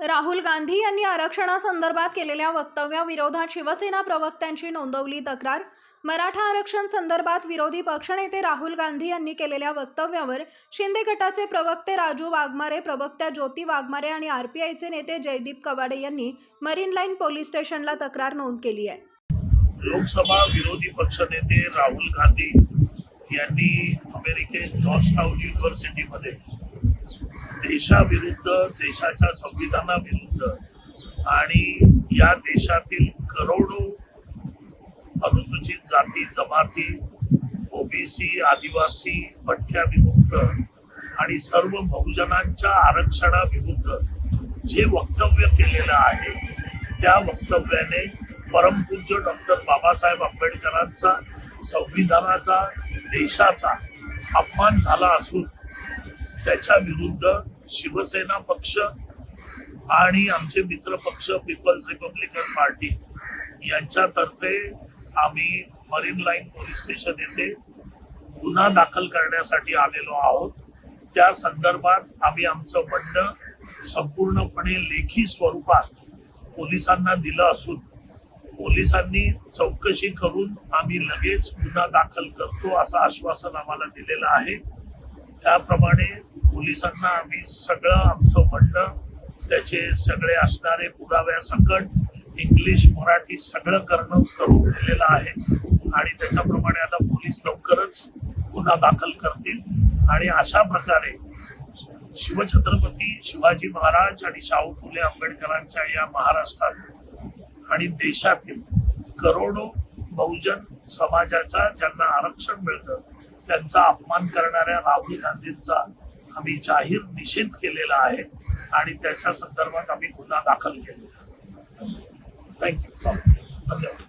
राहुल गांधी यांनी आरक्षणासंदर्भात केलेल्या वक्तव्याविरोधात शिवसेना प्रवक्त्यांची नोंदवली तक्रार. मराठा आरक्षण संदर्भात विरोधी पक्षनेते राहुल गांधी यांनी केलेल्या वक्तव्यावर शिंदे गटाचे प्रवक्ते राजू वाघमारे प्रवक्त्या ज्योती वाघमारे आणि आरपीआयचे नेते जयदीप कवाडे यांनी मरीन लाईन पोलीस स्टेशनला तक्रार नोंद केली आहे. लोकसभा विरोधी पक्षनेते राहुल गांधी यांनी अमेरिकेत जॉर्जटाउन युनिव्हर्सिटीमध्ये देशाविरुद्ध देशाच्या संविधानाविरुद्ध आणि या देशातील करोडो अनुसूचित जाती जमाती ओबीसी आदिवासी भटक्या विमुक्त आणि सर्व बहुजनांच्या आरक्षणाविरुद्ध जे वक्तव्य केलेलं आहे त्या वक्तव्याने परमपूज्य डॉक्टर बाबासाहेब आंबेडकरांचा संविधानाचा देशाचा अपमान झाला असून त्याच्या विरुद्ध शिवसेना पक्ष आणि आमचे मित्र पक्ष पीपल्स रिपब्लिकन पार्टी यांच्यातर्फे आम्ही मरीन लाईन पोलीस स्टेशन येथे गुन्हा दाखल करण्यासाठी आलेलो आहोत. त्या संदर्भात आम्ही आमचं म्हणणं संपूर्णपणे लेखी स्वरूपात पोलिसांना दिलं असून पोलिसांनी चौकशी करून आम्ही लगेच गुन्हा दाखल करतो असं आश्वासन आम्हाला दिलेलं आहे. त्याप्रमाणे पोलिसांना आम्ही सगळं आमचं म्हणणं त्याचे सगळे असणारे पुराव्यासकट इंग्लिश मराठी सगळं करणं करून दिलेलं आहे. आणि त्याच्याप्रमाणे आता पोलीस लवकरच गुन्हा दाखल करतील. आणि अशा प्रकारे शिवछत्रपती शिवाजी महाराज आणि शाहू फुले आंबेडकरांच्या या महाराष्ट्रात आणि देशातील करोडो बहुजन समाजाच्या ज्यांना आरक्षण मिळतं त्यांचा अपमान करणाऱ्या राहुल गांधींचा आम्ही जाहीर निषेध केलेला आहे आणि त्याच्या संदर्भात आम्ही गुन्हा दाखल केलेला थँक्यू धन्यवाद